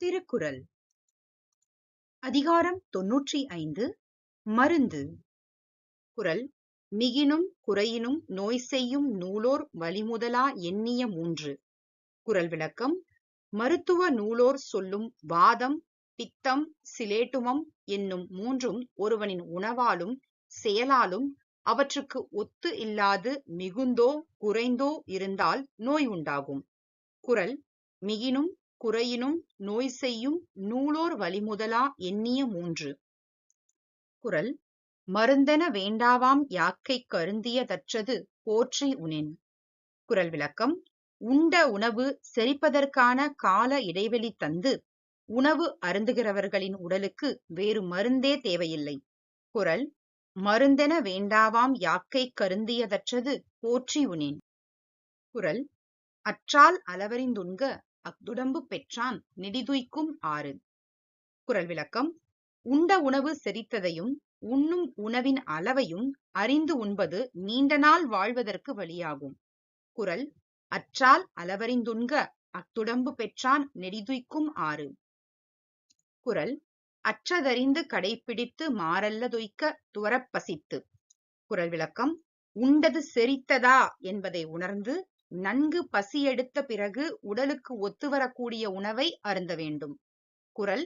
திருக்குறள். அதிகாரம் தொன்னூற்றி ஐந்து மருந்து. குரல் மிகினும் குறையினும் நோய் செய்யும் நூலோர் வழிமுதலா எண்ணிய மூன்று. குரல் விளக்கம் மருத்துவ நூலோர் சொல்லும் வாதம் பித்தம் சிலேட்டுமம் என்னும் மூன்றும் ஒருவனின் உணவாலும் செயலாலும் அவற்றுக்கு ஒத்து இல்லாது மிகுந்தோ குறைந்தோ இருந்தால் நோய் உண்டாகும். குரல் மிகினும் குறையினும் நோய் செய்யும் நூலோர் வழிமுதலா எண்ணிய மூன்று. குறள் மருந்தென வேண்டாவாம் யாக்கைக் கருந்தியதற்றது போற்றி உணென் குறள் விளக்கம் உண்ட உணவு செரிப்பதற்கான கால இடைவெளி தந்து உணவு அருந்துகிறவர்களின் உடலுக்கு வேறு மருந்தே தேவையில்லை. குறள் மருந்தென வேண்டாவாம் யாக்கைக் கருந்தியதற்றது போற்றி உணேன் குறள் அற்றால் அளவறிந்துண்க அஃதுடம்பு பெற்றான் நெடிதுய்க்கும் ஆறு. குரல் விளக்கம். உண்ட உணவு செரித்ததையும் உண்ணும் உணவின் அளவையும் அறிந்து உண்பது நீண்ட நாள் வாழ்வதற்கு வழியாகும். குரல். அற்றால் அளவறிந்துண்க அத்துடம்பு பெற்றான் நெடிதுய்க்கும் ஆறு. குரல். அற்றதறிந்து கடைப்பிடித்து மாறல்லதொய்க்க துவரப்பசித்து குரல் விளக்கம். உண்டது செரித்ததா என்பதை உணர்ந்து நன்கு பசி எடுத்த பிறகு உடலுக்கு ஒத்துவரக்கூடிய உணவை அருந்த வேண்டும். குறள்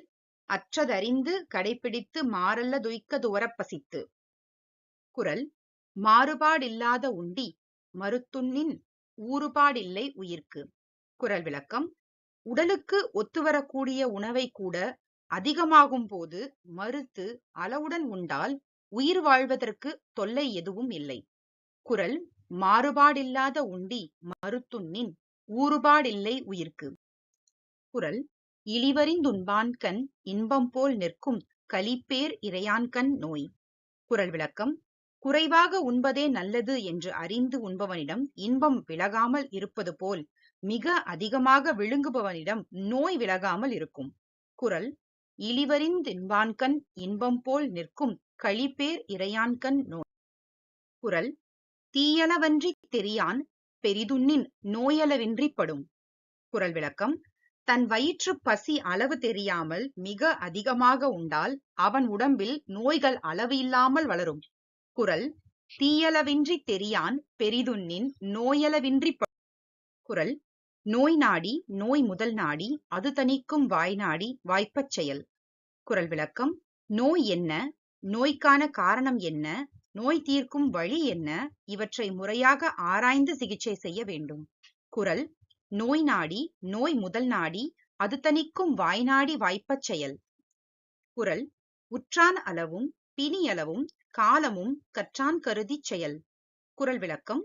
அற்றதறிந்து கடைப்பிடித்து மாறல்லதொய்க்க துவரப்பசித்து குறள் மாறுபாடில்லாத உண்டி மருத்துண்ணின் ஊறுபாடில்லை உயிர்க்கு. குறள் விளக்கம் உடலுக்கு ஒத்துவரக்கூடிய உணவை கூட அதிகமாகும் போது மறுத்து அளவுடன் உண்டால் உயிர் வாழ்வதற்கு தொல்லை எதுவும் இல்லை. குறள் மாறுபாடில்லாத உண்டி மறுத்துண்ணின் ஊறுபாடில்லை உயிர்க்கு. குறள் இழிவறிந்துண்பான்கண் இன்பம் போல் நிற்கும் களிப்பேர் இறையான்கண் நோய். குறள் விளக்கம் குறைவாக உண்பதே நல்லது என்று அறிந்து உண்பவனிடம் இன்பம் விலகாமல் இருப்பது போல் மிக அதிகமாக விழுங்குபவனிடம் நோய் விலகாமல் இருக்கும். குறள் இழிவறிந்தின்பான்கண் இன்பம் போல் நிற்கும் களிப்பேர் இறையான்கண் நோய். குறள் தீயளவன்றி தெரியான் பெரிதுண்ணின் நோயளவின்றி படும். குறள் விளக்கம். தன் வயிற்று பசி அளவு தெரியாமல் மிக அதிகமாக உண்டால் அவன் உடம்பில் நோய்கள் அளவு இல்லாமல் வளரும். குறள் தீயளவின்றி தெரியான் பெரிதுண்ணின் நோயளவின்றி குறள் நோய் நாடி நோய் முதல் நாடி அது தணிக்கும் வாய் நாடி வாய்ப்பச் செயல். குறள் விளக்கம். நோய் என்ன? நோய்க்கான காரணம் என்ன? நோய் தீர்க்கும் வழி என்ன? இவற்றை முறையாக ஆராய்ந்து சிகிச்சை செய்ய வேண்டும். குரல் நோய் நாடி நோய் முதல் நாடி அது தணிக்கும் வாய்நாடி வாய்ப்பச் செயல். குரல் உற்றான் அளவும் பிணியளவும் காலமும் கற்றான் கருதி செயல். குரல் விளக்கம்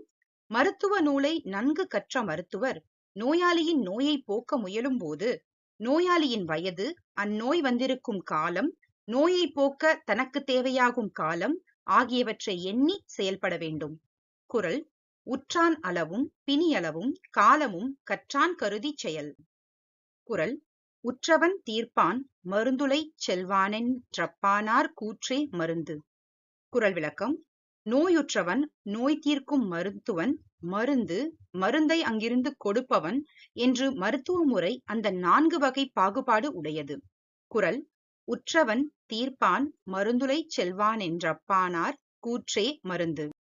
மருத்துவ நூலை நன்கு கற்ற மருத்துவர் நோயாளியின் நோயை போக்க முயலும் போது நோயாளியின் வயது அந்நோய் வந்திருக்கும் காலம் நோயை போக்க தனக்கு தேவையாகும் காலம் ஆகியவற்றை எண்ணி செயல்பட வேண்டும். குறள் உற்றான் அளவும் பிணியளவும் காலமும் கற்றான் கருதிச் செயல். குறள் உற்றவன் தீர்ப்பான் மருந்துளை செல்வானென்றப்பானார் கூற்றே மருந்து. குறள் விளக்கம் நோயுற்றவன் நோய் தீர்க்கும் மருத்துவன் மருந்து மருந்தை அங்கிருந்து கொடுப்பவன் என்று மருத்துவ முறை அந்த நான்கு வகை பாகுபாடு உடையது. குறள் உற்றவன் தீர்ப்பான் மருந்துளை செல்வானென்றப்பானார் கூற்றே மருந்து.